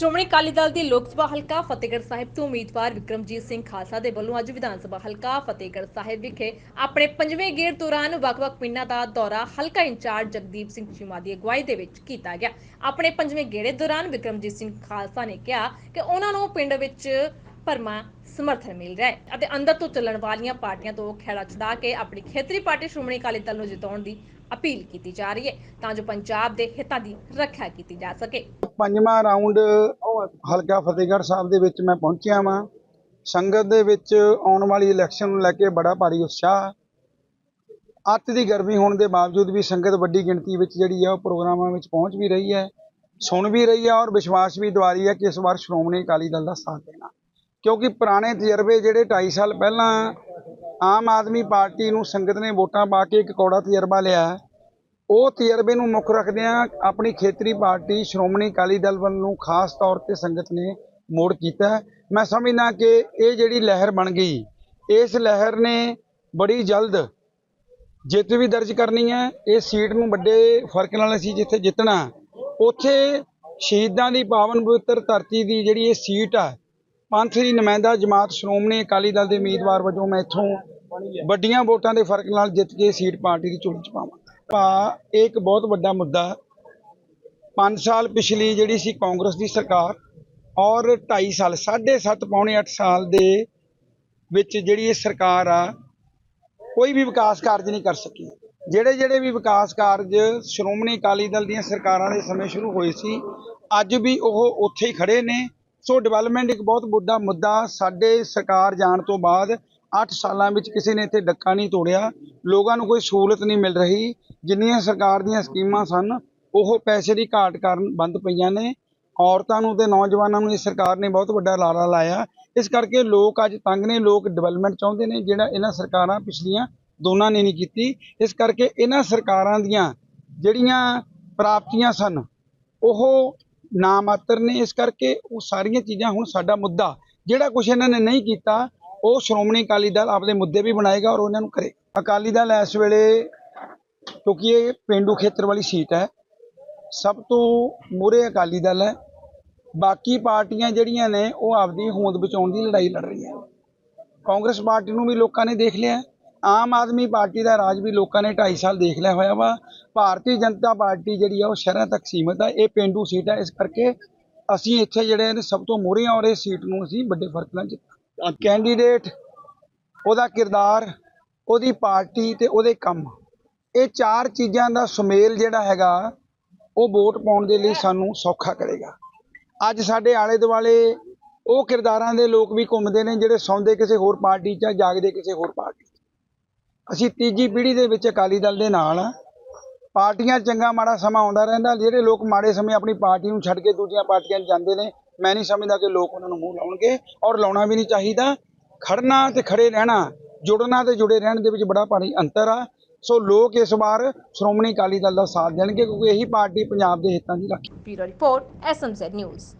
ਸ਼੍ਰੋਮਣੀ ਅਕਾਲੀ ਦਲ ਦੀ ਲੋਕ ਸਭਾ ਹਲਕਾ ਫਤਿਹਗੜ੍ਹ ਸਾਹਿਬ ਤੋਂ ਉਮੀਦਵਾਰ ਵਿਕਰਮਜੀਤ ਸਿੰਘ ਖਾਲਸਾ ਦੇ ਵੱਲੋਂ ਅੱਜ ਵਿਧਾਨ ਸਭਾ ਹਲਕਾ ਫਤਿਹਗੜ੍ਹ ਸਾਹਿਬ ਵਿਖੇ ਆਪਣੇ ਪੰਜਵੇਂ ਗੇੜ ਦੌਰਾਨ ਵੱਖ-ਵੱਖ ਪਿੰਡਾਂ ਦਾ ਦੌਰਾ ਹਲਕਾ ਇੰਚਾਰਜ ਜਗਦੀਪ ਸਿੰਘ ਚੀਮਾ ਦੀ ਅਗਵਾਈ ਦੇ ਵਿੱਚ ਕੀਤਾ ਗਿਆ। ਆਪਣੇ ਪੰਜਵੇਂ ਗੇੜੇ ਦੌਰਾਨ ਵਿਕਰਮਜੀਤ ਸਿੰਘ ਖਾਲਸਾ ਨੇ ਕਿਹਾ ਕਿ ਉਹਨਾਂ ਨੂੰ ਪਿੰਡ ਵਿੱਚ ਭਰਮਾ ਸਮਰਥਨ ਮਿਲ ਰਿਹਾ ਹੈ। ਅਤੇ ਅੰਦਰ ਤੋਂ ਚੱਲਣ ਵਾਲੀਆਂ ਪਾਰਟੀਆਂ ਤੋਂ ਖੇੜਾ ਛੁਡਾ ਕੇ ਆਪਣੀ ਖੇਤਰੀ ਪਾਰਟੀ ਸ਼੍ਰੋਮਣੀ ਅਕਾਲੀ ਦਲ ਨੂੰ ਜਿਤਾਉਣ ਦੀ ਅਪੀਲ ਕੀਤੀ ਜਾ ਰਹੀ ਹੈ, ਤਾਂ ਜੋ ਪੰਜਾਬ ਦੇ ਹਿੱਤਾਂ ਦੀ ਰੱਖਿਆ ਕੀਤੀ ਜਾ ਸਕੇ। ਪੰਜਵਾਂ ਰਾਉਂਡ ਹਲਕਾ ਫਤਿਹਗੜ੍ਹ ਸਾਹਿਬ ਦੇ ਵਿੱਚ ਮੈਂ ਪਹੁੰਚਿਆ ਵਾਂ। ਸੰਗਤ ਦੇ ਵਿੱਚ ਆਉਣ ਵਾਲੀ ਇਲੈਕਸ਼ਨ ਨੂੰ ਲੈ ਕੇ ਬੜਾ ਭਾਰੀ ਉਤਸ਼ਾਹ। ਅੱਤ ਦੀ ਗਰਮੀ ਹੋਣ ਦੇ ਬਾਵਜੂਦ ਵੀ ਸੰਗਤ ਵੱਡੀ ਗਿਣਤੀ ਵਿੱਚ ਜਿਹੜੀ ਹੈ ਉਹ ਪ੍ਰੋਗਰਾਮਾਂ ਵਿੱਚ ਪਹੁੰਚ ਵੀ ਰਹੀ ਹੈ, ਸੁਣ ਵੀ ਰਹੀ ਹੈ ਔਰ ਵਿਸ਼ਵਾਸ ਵੀ ਦਿਵਾ ਰਹੀ ਹੈ ਕਿ ਇਸ ਵਾਰ ਸ਼੍ਰੋਮਣੀ ਅਕਾਲੀ ਦਲ ਦਾ ਸਾਥ ਦੇਣਾ। ਕਿਉਂਕਿ ਪੁਰਾਣੇ ਤਜਰਬੇ ਜਿਹੜੇ 2.5 ਸਾਲ ਪਹਿਲਾਂ ਆਮ ਆਦਮੀ ਪਾਰਟੀ ਨੂੰ ਸੰਗਤ ਨੇ ਵੋਟਾਂ ਪਾ ਕੇ ਇੱਕ ਕੌੜਾ ਤਜਰਬਾ ਲਿਆ ਉਹ ਤਜਰਬੇ ਨੂੰ ਮੁੱਖ ਰੱਖਦਿਆਂ ਆਪਣੀ ਖੇਤਰੀ ਪਾਰਟੀ ਸ਼੍ਰੋਮਣੀ ਅਕਾਲੀ ਦਲ ਵੱਲ ਨੂੰ ਖਾਸ ਤੌਰ ਤੇ ਸੰਗਤ ਨੇ ਮੋੜ ਕੀਤਾ ਮੈਂ ਸਮਝਦਾ ਕਿ ਇਹ ਜਿਹੜੀ ਲਹਿਰ ਬਣ ਗਈ, ਇਸ ਲਹਿਰ ਨੇ ਬੜੀ ਜਲਦ ਜਿੱਤ ਵੀ ਦਰਜ ਕਰਨੀ ਹੈ, ਇਹ ਸੀਟ ਨੂੰ ਵੱਡੇ ਫ਼ਰਕ ਨਾਲ ਅਸੀਂ ਜਿੱਥੇ ਜਿੱਤਣਾ ਉੱਥੇ ਸ਼ਹੀਦਾਂ ਦੀ ਪਾਵਨ ਪਵਿੱਤਰ ਧਰਤੀ ਦੀ ਜਿਹੜੀ ਇਹ ਸੀਟ ਆ ਪੰਥ ਦੀ ਨੁਮਾਇੰਦਾ ਜਮਾਤ ਸ਼੍ਰੋਮਣੀ ਅਕਾਲੀ ਦਲ ਦੇ ਉਮੀਦਵਾਰ ਵਜੋਂ ਮੈਂ ਇੱਥੋਂ ਵੱਡੀਆਂ ਵੋਟਾਂ ਦੇ ਫ਼ਰਕ ਨਾਲ ਜਿੱਤ ਕੇ ਸੀਟ ਪਾਰਟੀ ਦੀ ਚੋਣ 'ਚ ਪਾਵਾਂ। ਭਾ ਇਹ ਇੱਕ ਬਹੁਤ ਵੱਡਾ ਮੁੱਦਾ 5 ਸਾਲ ਪਿਛਲੀ ਜਿਹੜੀ ਸੀ ਕਾਂਗਰਸ ਦੀ ਸਰਕਾਰ ਔਰ 2.5 ਸਾਲ 7.5 ਪੌਣੇ 8 ਸਾਲ ਦੇ ਵਿੱਚ ਜਿਹੜੀ ਇਹ ਸਰਕਾਰ ਆ, ਕੋਈ ਵੀ ਵਿਕਾਸ ਕਾਰਜ ਨਹੀਂ ਕਰ ਸਕੀ। ਜਿਹੜੇ ਜਿਹੜੇ ਵੀ ਵਿਕਾਸ ਕਾਰਜ ਸ਼੍ਰੋਮਣੀ ਅਕਾਲੀ ਦਲ ਦੀਆਂ ਸਰਕਾਰਾਂ ਦੇ ਸਮੇਂ ਸ਼ੁਰੂ ਹੋਏ ਸੀ, ਅੱਜ ਵੀ ਉਹ ਉੱਥੇ ਹੀ ਖੜੇ ਨੇ। ਸੋ ਡਿਵੈਲਪਮੈਂਟ ਇੱਕ ਬਹੁਤ ਵੱਡਾ ਮੁੱਦਾ ਸਾਡੇ ਸਰਕਾਰ ਜਾਣ ਤੋਂ ਬਾਅਦ 8 ਸਾਲਾਂ ਵਿੱਚ ਕਿਸੇ ਨੇ ਇੱਥੇ ਡੱਕਾ ਨਹੀਂ ਤੋੜਿਆ, ਲੋਕਾਂ ਨੂੰ ਕੋਈ ਸਹੂਲਤ ਨਹੀਂ ਮਿਲ ਰਹੀ, ਜਿੰਨੀਆਂ ਸਰਕਾਰ ਦੀਆਂ ਸਕੀਮਾਂ ਸਨ, ਉਹ ਪੈਸੇ ਦੀ ਘਾਟ ਕਾਰਨ ਬੰਦ ਪਈਆਂ ਨੇ। ਔਰਤਾਂ ਨੂੰ ਤੇ ਨੌਜਵਾਨਾਂ ਨੂੰ ਇਸ ਸਰਕਾਰ ਨੇ ਬਹੁਤ ਵੱਡਾ ਲਾਰਾ ਲਾਇਆ। ਇਸ ਕਰਕੇ ਲੋਕ ਅੱਜ ਤੰਗ ਨੇ, ਲੋਕ ਡਿਵੈਲਪਮੈਂਟ ਚਾਹੁੰਦੇ ਨੇ, ਜਿਹੜਾ ਇਹਨਾਂ ਸਰਕਾਰਾਂ ਪਿਛਲੀਆਂ ਦੋਨਾਂ ਨੇ ਨਹੀਂ ਕੀਤੀ। ਇਸ ਕਰਕੇ ਇਹਨਾਂ ਸਰਕਾਰਾਂ ਦੀਆਂ ਜਿਹੜੀਆਂ ਪ੍ਰਾਪਤੀਆਂ ਸਨ, ਉਹ ਨਾ ਮਾਤਰ ਨੇ, ਇਸ ਕਰਕੇ ਉਹ ਸਾਰੀਆਂ ਚੀਜ਼ਾਂ ਹੁਣ ਸਾਡਾ ਮੁੱਦਾ। ਜਿਹੜਾ ਕੁਝ ਇਹਨਾਂ ਨੇ ਨਹੀਂ ਕੀਤਾ, ਉਹ ਸ਼੍ਰੋਮਣੀ ਅਕਾਲੀ ਦਲ ਆਪਦੇ ਮੁੱਦੇ ਵੀ ਬਣਾਏਗਾ ਔਰ ਉਹਨਾਂ ਨੂੰ ਕਰੇ। ਅਕਾਲੀ ਦਲ ਇਸ ਵੇਲੇ, ਕਿਉਂਕਿ ਇਹ ਪਿੰਡੂ ਖੇਤਰ ਵਾਲੀ ਸੀਟ ਹੈ, ਸਭ ਤੋਂ ਮੂਹਰੇ ਅਕਾਲੀ ਦਲ ਹੈ। ਬਾਕੀ ਪਾਰਟੀਆਂ ਜਿਹੜੀਆਂ ਨੇ, ਉਹ ਆਪਦੀ ਹੋਂਦ ਬਚਾਉਣ ਦੀ ਲੜਾਈ ਲੜ ਰਹੀਆਂ ਕਾਂਗਰਸ ਪਾਰਟੀ ਨੂੰ ਵੀ ਲੋਕਾਂ ਨੇ ਦੇਖ ਲਿਆ ਆਮ ਆਦਮੀ ਪਾਰਟੀ ਦਾ ਰਾਜ ਵੀ ਲੋਕਾਂ ਨੇ 2.5 ਸਾਲ ਦੇਖ ਲਿਆ ਹੋਇਆ ਵਾ। ਭਾਰਤੀ ਜਨਤਾ ਪਾਰਟੀ ਜਿਹੜੀ ਆ, ਉਹ ਸ਼ਹਿਰਾਂ ਤੱਕ ਸੀਮਤ ਆ। ਇਹ ਪਿੰਡੂ ਸੀਟ ਹੈ ਇਸ ਕਰਕੇ ਅਸੀਂ ਇੱਥੇ ਜਿਹੜੇ ਨੇ ਸਭ ਤੋਂ ਮੋਹਰੇ ਔਰ ਇਹ ਸੀਟ ਨੂੰ ਅਸੀਂ ਵੱਡੇ ਫ਼ਰਕ ਨਾਲ ਜਿੱਤ ਕੈਂਡੀਡੇਟ, ਉਹਦਾ ਕਿਰਦਾਰ, ਉਹਦੀ ਪਾਰਟੀ ਤੇ ਉਹਦੇ ਕੰਮ, ਇਹ ਚਾਰ ਚੀਜ਼ਾਂ ਦਾ ਸੁਮੇਲ ਜਿਹੜਾ ਹੈਗਾ, ਉਹ ਵੋਟ ਪਾਉਣ ਦੇ ਲਈ ਸਾਨੂੰ ਸੌਖਾ ਕਰੇਗਾ। ਅੱਜ ਸਾਡੇ ਆਲੇ ਦੁਆਲੇ ਉਹ ਕਿਰਦਾਰਾਂ ਦੇ ਲੋਕ ਵੀ ਘੁੰਮਦੇ ਨੇ ਜਿਹੜੇ ਸੌਂਦੇ ਕਿਸੇ ਹੋਰ ਪਾਰਟੀ 'ਚ ਆ ਜਾਗਦੇ ਕਿਸੇ ਹੋਰ ਪਾਰਟੀ ਅਸੀਂ ਤੀਜੀ ਪੀੜ੍ਹੀ ਦੇ ਵਿੱਚ ਅਕਾਲੀ ਦਲ ਦੇ ਨਾਲ ਆ ਪਾਰਟੀਆਂ ਚੰਗਾ ਮਾੜਾ ਸਮਾਂ ਆਉਂਦਾ ਰਹਿੰਦਾ, ਜਿਹੜੇ ਲੋਕ ਮਾੜੇ ਸਮੇਂ ਆਪਣੀ ਪਾਰਟੀ ਨੂੰ ਛੱਡ ਕੇ ਦੂਜੀਆਂ ਪਾਰਟੀਆਂ 'ਚ ਜਾਂਦੇ ਨੇ, ਮੈਂ ਨਹੀਂ ਸਮਝਦਾ ਕਿ ਲੋਕ ਉਹਨਾਂ ਨੂੰ ਮੂੰਹ ਲਾਉਣਗੇ ਔਰ ਲਾਉਣਾ ਵੀ ਨਹੀਂ ਚਾਹੀਦਾ। ਖੜਨਾ ਤੇ ਖੜੇ ਰਹਿਣਾ, ਜੁੜਨਾ ਤੇ ਜੁੜੇ ਰਹਿਣ ਦੇ ਵਿੱਚ ਬੜਾ ਭਾਰੀ ਅੰਤਰ ਆ। ਸੋ ਲੋਕ ਇਸ ਵਾਰ ਸ਼੍ਰੋਮਣੀ ਅਕਾਲੀ ਦਲ ਦਾ ਸਾਥ ਦੇਣਗੇ ਕਿਉਂਕਿ ਇਹੀ ਪਾਰਟੀ ਪੰਜਾਬ ਦੇ ਹਿੱਤਾਂ ਦੀ ਰੱਖੀ। Bureau report SMZ news